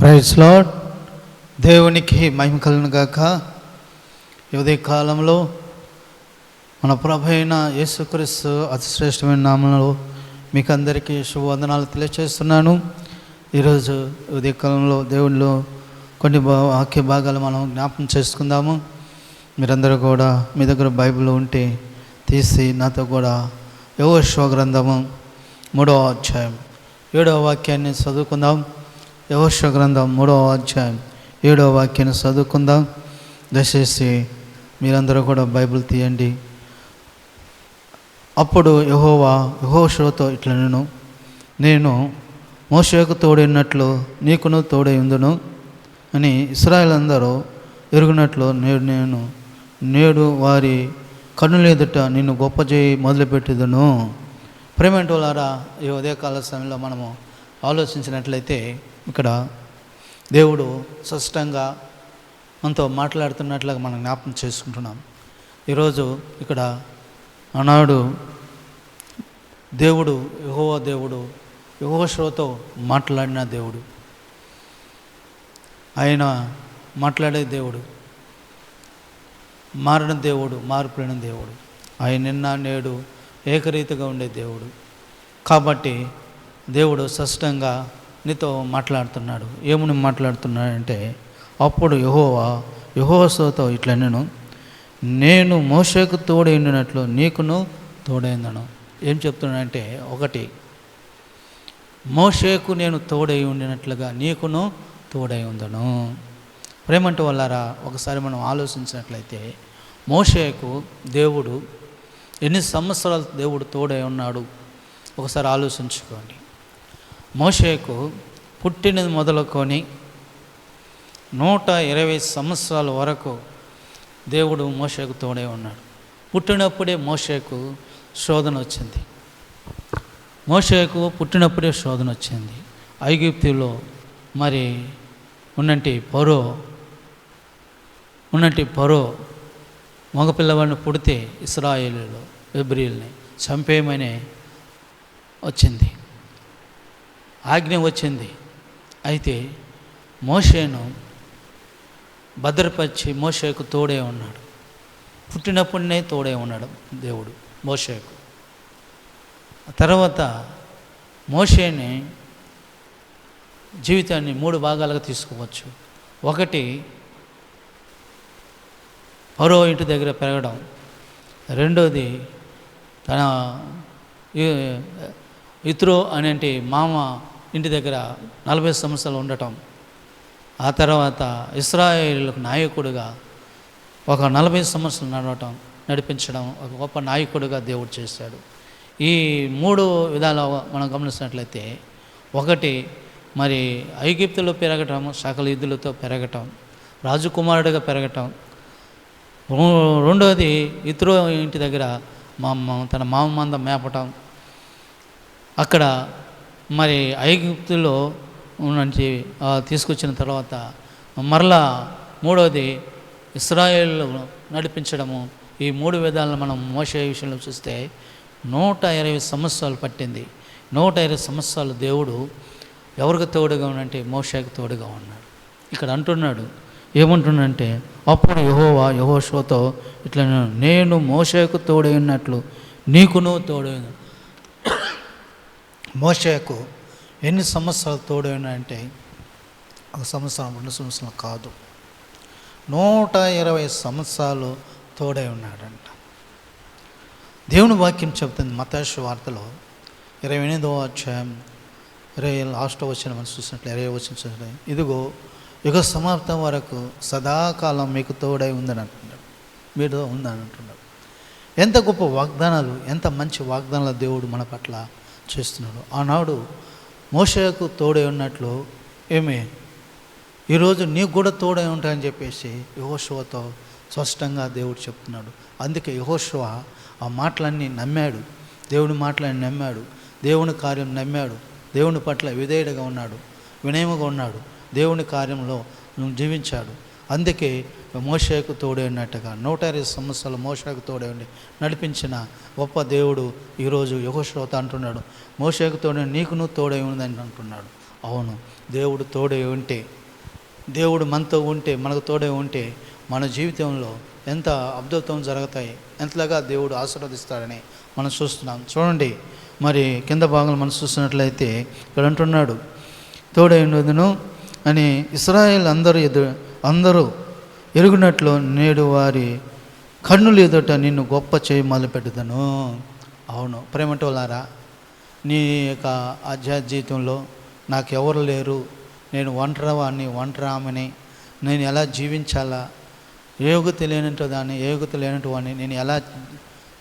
Praise lord దేవునికి మహిమ కలను గాక. ఈ ఉదయ కాలంలో మన ప్రభు అయిన యేసుక్రీస్తు అతిశ్రేష్టమైన నామంలో మీకు అందరికీ శుభవందనాలు తెలియజేస్తున్నాను ఈరోజు ఉదయ కాలంలో దేవుళ్ళు కొన్ని వాక్య భాగాలు మనం జ్ఞాపకం చేసుకుందాము. మీరందరూ కూడా మీ దగ్గర బైబిల్ ఉంటే తీసి నాతో కూడా యోగశ్వ గ్రంథము మూడవ అధ్యాయం ఏడవ వాక్యాన్ని చదువుకుందాం. యహోష గ్రంథం మూడవ అధ్యాయం ఏడవ వాక్యాన్ని చదువుకుందాం. దయచేసి మీరందరూ కూడా బైబిల్ తీయండి. అప్పుడు యహోవా యహోషుతో ఇట్లా నేను నేను మోషకు తోడైనట్లు నీకును తోడై ఉందును అని ఇస్రాయల్ అందరూ ఎరుగునట్లు నేడు నేను నేడు వారి కన్నులేదుట నిన్ను గొప్ప చేయి మొదలుపెట్టుదును. ప్రేమంటోలారా ఈ ఉదయకాల సమయంలో మనము ఆలోచించినట్లయితే ఇక్కడ దేవుడు స్పష్టంగా మనతో మాట్లాడుతున్నట్లుగా మనం జ్ఞాపకం చేసుకుంటున్నాం. ఈరోజు ఇక్కడ ఆనాడు దేవుడు యహోవా దేవుడు యహోషోతో మాట్లాడిన దేవుడు. ఆయన మాట్లాడే దేవుడు మారిన దేవుడు మారిపోయిన దేవుడు. ఆయన నిన్న నేడు ఏకరీతిగా ఉండే దేవుడు. కాబట్టి దేవుడు స్పష్టంగా నీతో మాట్లాడుతున్నాడు. ఏముని మాట్లాడుతున్నాడంటే అప్పుడు యహోవా యహోసోతో ఇట్లా నేను నేను మోసకు తోడైనట్లు నీకును తోడైందను. ఏం చెప్తున్నానంటే ఒకటి మోషేకు నేను తోడై ఉండినట్లుగా నీకును తోడై ఉందను. ప్రేమంటే వల్లారా ఒకసారి మనం ఆలోచించినట్లయితే మోషేకు దేవుడు ఎన్ని సంవత్సరాలు దేవుడు తోడై ఉన్నాడు? ఒకసారి ఆలోచించుకోండి. మోషేకు పుట్టినది మొదలుకొని నూట ఇరవై సంవత్సరాల వరకు దేవుడు మోషేకు తోడే ఉన్నాడు. పుట్టినప్పుడే మోషేకు శోధన వచ్చింది. మోషేకు పుట్టినప్పుడే శోధన వచ్చింది. ఐగుప్తిలో మరి ఉన్నంటి పరో ఉన్నంటి పరో మగపిల్లవాడిని పుడితే ఇస్రాయేలీలో ఎబ్రిల్ని చంపేయమని వచ్చింది. ఆజ్ఞ వచ్చింది అయితే మోషేను భద్రపరిచి మోషేకు తోడే ఉన్నాడు పుట్టినప్పుడే తోడే ఉన్నాడు దేవుడు మోషేకు తర్వాత మోషేని జీవితాన్ని మూడు భాగాలుగా తీసుకోవచ్చు ఒకటి పరో ఇంటి దగ్గర పెరగడం రెండోది తన ఇత్రో అనేటి మామ ఇంటి దగ్గర నలభై సంవత్సరాలు ఉండటం. ఆ తర్వాత ఇస్రాయేళ్ళకు నాయకుడిగా ఒక నలభై సంవత్సరాలు నడవటం నడిపించడం ఒక గొప్ప నాయకుడిగా దేవుడు చేశాడు. ఈ మూడు విధాలు మనం గమనించినట్లయితే ఒకటి మరి ఐగిప్తులో పెరగటం సకల ఇదులతో పెరగటం రాజకుమారుడిగా పెరగటం. రెండవది రెండోది ఇతరు ఇంటి దగ్గర మా మా- తన మామ మంద మేపటం. అక్కడ మరి ఐగుప్తులో నుంచి తీసుకొచ్చిన తర్వాత మరలా మూడవది ఇస్రాయేల్ నడిపించడము. ఈ మూడు విధాలను మనం మోసే విషయంలో చూస్తే నూట ఇరవై సంవత్సరాలు పట్టింది. నూట ఇరవై సంవత్సరాలు దేవుడు ఎవరికి తోడుగా ఉన్నంటే మోషేకి తోడుగా ఉన్నాడు. ఇక్కడ అంటున్నాడు ఏమంటున్నాడంటే అప్పుడు యహోవా యహోషోతో ఇట్లా నేను- నేను తోడైనట్లు నీకును తోడై మోషకు ఎన్ని సంవత్సరాలు తోడైనాయంటే ఒక సంవత్సరం రెండు సంవత్సరాలు కాదు. నూట ఇరవై సంవత్సరాలు తోడై ఉన్నాడంట. దేవుని వాక్యం చెబుతుంది మతాషు వార్తలో ఇరవై ఎనిమిదవ అధ్యాయం ఇరవై లాస్ట్ వచ్చిన మనం చూసినట్లు ఇరవై వచ్చిన చూసినట్లు. ఇదిగో యుగ సమాప్తం వరకు సదాకాలం మీకు తోడై ఉందని అంటున్నాడు మీతో ఉందని అంటున్నాడు ఎంత గొప్ప వాగ్దానాలు ఎంత మంచి వాగ్దానాలు దేవుడు మన పట్ల చేస్తున్నాడు. ఆనాడు మోషకు తోడై ఉన్నట్లు ఏమే? ఈరోజు నీకు కూడా తోడై ఉంటాయని చెప్పేసి యహోశువతో స్పష్టంగా దేవుడు చెప్తున్నాడు. అందుకే యహోశువ ఆ మాటలన్నీ నమ్మాడు. దేవుని మాటలన్నీ నమ్మాడు. దేవుని కార్యం నమ్మాడు. దేవుని పట్ల విధేయుడిగా ఉన్నాడు. వినయముగా ఉన్నాడు. దేవుని కార్యంలో జీవించాడు. అందుకే మోషకు తోడే ఉన్నట్టుగా నూట ఇరవై సంవత్సరాలు మోషకు తోడే ఉండి నడిపించిన గొప్ప దేవుడు ఈరోజు యుగశ్రోత అంటున్నాడు. మోషకు తోడే నీకును తోడే ఉందని అంటున్నాడు. అవును దేవుడు తోడే ఉంటే దేవుడు మనతో ఉంటే మనకు తోడే ఉంటే మన జీవితంలో ఎంత అద్భుతం జరుగుతాయి ఎంతలాగా దేవుడు ఆశీర్వదిస్తాడని మనం చూస్తున్నాం. చూడండి మరి కింద భాగంలో మనం చూస్తున్నట్లయితే ఇక్కడ అంటున్నాడు తోడైనదును అని ఇస్రాయేల్ అందరూ ఎదురు అందరూ ఎరుగునట్లు నేడు వారి కన్నులు ఎదుట నిన్ను గొప్ప చేయి మొదలుపెట్టుదను అవును. ప్రేమటోలారా నీ యొక్క ఆధ్యాత్మిక జీవితంలో నాకు ఎవరు లేరు. నేను ఒంటరివాడిని ఒంటరామని నేను ఎలా జీవించాలా? యోగ్యత లేనట్టు దాన్ని యోగ్యత లేనట్టు వాడిని నేను ఎలా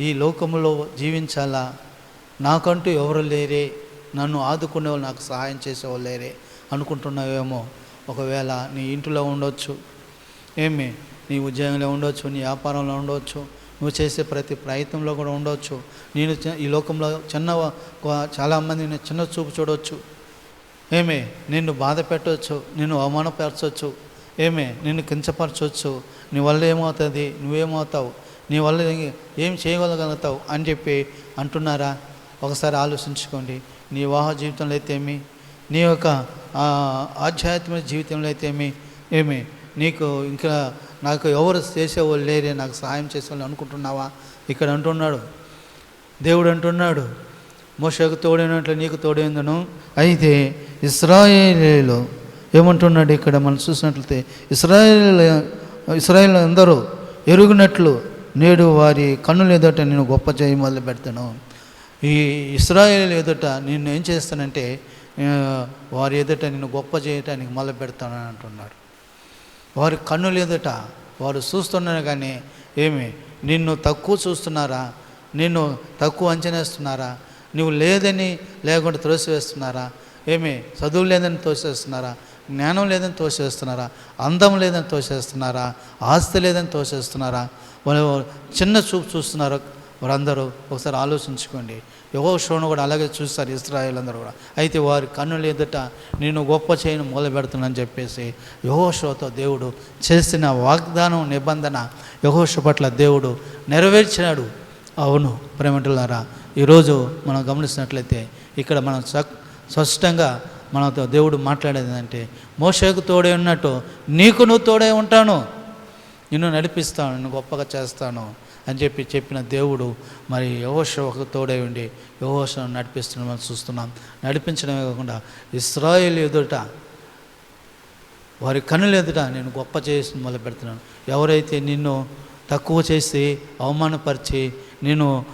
ఈ లోకంలో జీవించాలా? నాకంటూ ఎవరు లేరే? నన్ను ఆదుకునే వాళ్ళు నాకు సహాయం చేసేవాళ్ళు లేరే అనుకుంటున్నావేమో? ఒకవేళ నీ ఇంటిలో ఉండొచ్చు ఏమి? నీ ఉద్యోగంలో ఉండొచ్చు నీ వ్యాపారంలో ఉండొచ్చు నువ్వు చేసే ప్రతి ప్రయత్నంలో కూడా ఉండొచ్చు. నేను ఈ లోకంలో చిన్న చాలామంది నేను చిన్న చూపు చూడవచ్చు ఏమే? నిన్ను బాధ పెట్టవచ్చు నిన్ను అవమానపరచవచ్చు ఏమే? నిన్ను కించపరచవచ్చు నీ వల్ల ఏమవుతుంది? నువ్వేమవుతావు? నీ వల్ల ఏం చేయగలగలుగుతావు అని చెప్పి అంటున్నారా? ఒకసారి ఆలోచించుకోండి. నీ వివాహ జీవితంలో అయితే ఏమి? నీ యొక్క ఆధ్యాత్మిక జీవితంలో అయితే ఏమి ఏమి నీకు ఇంకా నాకు ఎవరు చేసేవాళ్ళు లేరే నాకు సహాయం చేసేవాళ్ళు అనుకుంటున్నావా? ఇక్కడ అంటున్నాడు. దేవుడు అంటున్నాడు. మోషకు తోడైనట్లు నీకు తోడైందను. అయితే ఇస్రాయేలీలో ఏమంటున్నాడు ఇక్కడ మనం చూసినట్లయితే ఇస్రాయేల్ ఇస్రాయేల్ అందరూ ఎరుగునట్లు నేడు వారి కన్నులు ఎదుట నేను గొప్ప చేయి మొదలు పెడతాను. ఈ ఇస్రాయేల్ ఎదుట నేను ఏం చేస్తానంటే వారి ఎదుట నిన్ను గొప్ప చేయటానికి మొదలు పెడతానని అంటున్నాడు వారి కన్నులు ఎదుట వారు చూస్తున్నారు కానీ ఏమి? నిన్ను తక్కువ చూస్తున్నారా? నిన్ను తక్కువ అంచనేస్తున్నారా నువ్వు లేదని లేకుండా త్రోసివేస్తున్నారా ఏమి? చదువు లేదని తోసేస్తున్నారా జ్ఞానం లేదని తోసేస్తున్నారా అందం లేదని తోసేస్తున్నారా ఆస్తి లేదని తోసేస్తున్నారా చిన్న చూపు చూస్తున్నారా వారందరూ ఒకసారి ఆలోచించుకోండి. ఎవో షోను కూడా అలాగే చూస్తారు ఇస్రాయేల్ అందరూ కూడా. అయితే వారి కన్నులు ఎదుట నేను గొప్ప చేయను మొదలు పెడుతున్నానని చెప్పేసి యహోషోతో దేవుడు చేసిన వాగ్దానం నిబంధన యహోష పట్ల దేవుడు నెరవేర్చినాడు. అవును ప్రేమంటులారా ఈరోజు మనం గమనిస్తున్నట్లయితే ఇక్కడ మనం స్పష్టంగా మనతో దేవుడు మాట్లాడేది అంటే మోషకు తోడే ఉన్నట్టు నీకు నువ్వు తోడే ఉంటాను. నిన్ను నడిపిస్తాను నిన్ను గొప్పగా చేస్తాను. అని చెప్పి చెప్పిన దేవుడు మరి యహోషకు తోడై ఉండి యహోషను నడిపిస్తున్నాం మనం చూస్తున్నాం. నడిపించడమే కాకుండా ఇస్రాయేల్ ఎదుట వారి కనులు ఎదుట నేను గొప్ప చేసి మొదలు పెడుతున్నాను. ఎవరైతే నిన్ను తక్కువ చేసి అవమానపరిచి నేను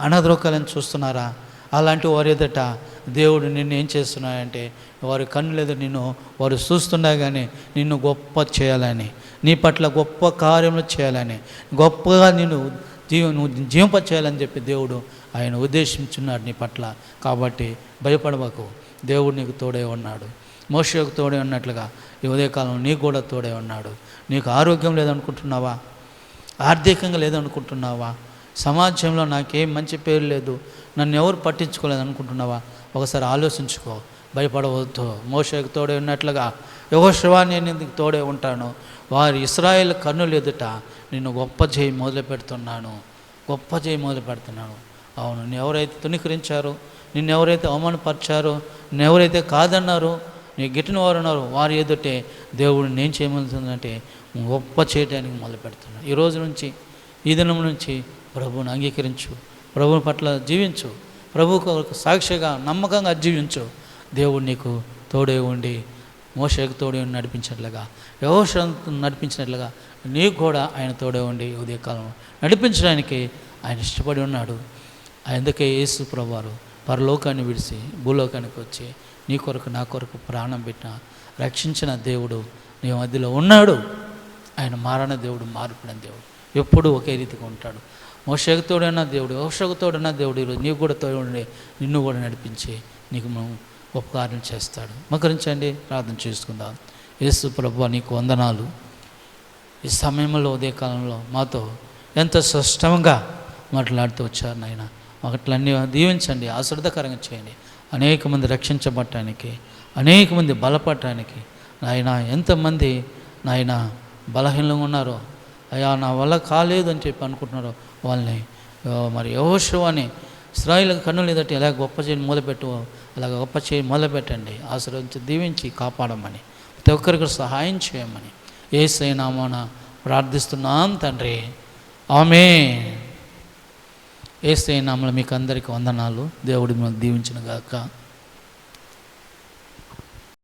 అనద్రోకాలని చూస్తున్నారా? అలాంటి వారి ఎదుట దేవుడు నిన్ను ఏం చేస్తున్నాయంటే వారి కన్నుల నిన్ను వారు చూస్తున్నా కానీ నిన్ను గొప్ప చేయాలని నీ పట్ల గొప్ప కార్యములు చేయాలని గొప్పగా నేను జీవ నువ్వు జీవింప చేయాలని చెప్పి దేవుడు ఆయన ఉద్దేశించున్నాడు నీ పట్ల. కాబట్టి భయపడవకు దేవుడు నీకు తోడే ఉన్నాడు. మోషకు తోడే ఉన్నట్లుగా ఈ ఉదయకాలం నీకు కూడా తోడే ఉన్నాడు. నీకు ఆరోగ్యం లేదనుకుంటున్నావా? ఆర్థికంగా లేదనుకుంటున్నావా? సమాజంలో నాకేం మంచి పేరు లేదు. నన్ను ఎవరు పట్టించుకోలేదు అనుకుంటున్నావా ఒకసారి ఆలోచించుకో భయపడవద్దు. మోషకు తోడే ఉన్నట్లుగా యహోశివా నేను నీకు తోడే ఉంటాను. వారి ఇస్రాయేల్ కన్నులు ఎదుట నిన్ను గొప్ప చేయి మొదలు పెడుతున్నాను గొప్ప చేయి మొదలు పెడుతున్నాను అవును నిన్ను ఎవరైతే తుణీకరించారో నిన్ను ఎవరైతే అవమానపరిచారో నిన్ను ఎవరైతే కాదన్నారో నీ గిట్టిన వారు ఉన్నారు వారి ఎదుటే దేవుడు నేను చేయమలుతుందంటే గొప్ప చేయడానికి మొదలు పెడుతున్నాను ఈ రోజు నుంచి ఈ దినం నుంచి ప్రభువుని అంగీకరించు. ప్రభువు పట్ల జీవించు. ప్రభుకు ఒక సాక్షిగా నమ్మకంగా జీవించు. దేవుడు నీకు తోడే ఉండి మోషకు తోడే ఉండి నడిపించినట్లుగా యహోష నడిపించినట్లుగా నీకు కూడా ఆయన తోడే ఉండి ఉదయకాలం నడిపించడానికి ఆయన ఇష్టపడి ఉన్నాడు. అందుకే యేసు ప్రభువారు పరలోకాన్ని విడిచి భూలోకానికి వచ్చి నీ కొరకు నా కొరకు ప్రాణం పెట్టిన రక్షించిన దేవుడు నీ మధ్యలో ఉన్నాడు. ఆయన మారణ దేవుడు మార్పిన దేవుడు. ఎప్పుడూ ఒకే రీతిగా ఉంటాడు. మోషకు తోడైన దేవుడు యోషకు తోడైన దేవుడు ఈరోజు నీకు కూడా తోడు నిన్ను కూడా నడిపించి నీకు మనం ఉపకారం చేస్తాడు. మకరించండి ప్రార్థన చేసుకుందాం. యేసు ప్రభు నీకు వందనాలు. ఈ సమయంలో ఉదయకాలంలో మాతో ఎంత స్పష్టంగా మాట్లాడుతూ వచ్చారు నాయన. ఒకట్లన్నీ దీవించండి ఆశ్రదకరంగా చేయండి. అనేక మంది రక్షించబడటానికి అనేక మంది బలపడటానికి నాయన ఎంతమంది నాయన బలహీనంగా ఉన్నారో అయ్యా నా వల్ల కాలేదు అని చెప్పి అనుకుంటున్నారో వాళ్ళని ఆ, మరి అని ఇస్రాయిల్ కన్నులు ఎదటి ఎలా గొప్ప చేయని మొదలుపెట్టు అలాగ గొప్ప చేయి మొదలుపెట్టండి. ఆశ్రయించి దీవించి కాపాడమని ప్రతి ఒక్కరికి సహాయం చేయమని ఏ సైనామాన ప్రార్థిస్తున్నాం తండ్రి. ఆమె ఏ సైనామలు మీకు అందరికీ వందనాలు. దేవుడి మిమ్మల్ని దీవించిన గాక.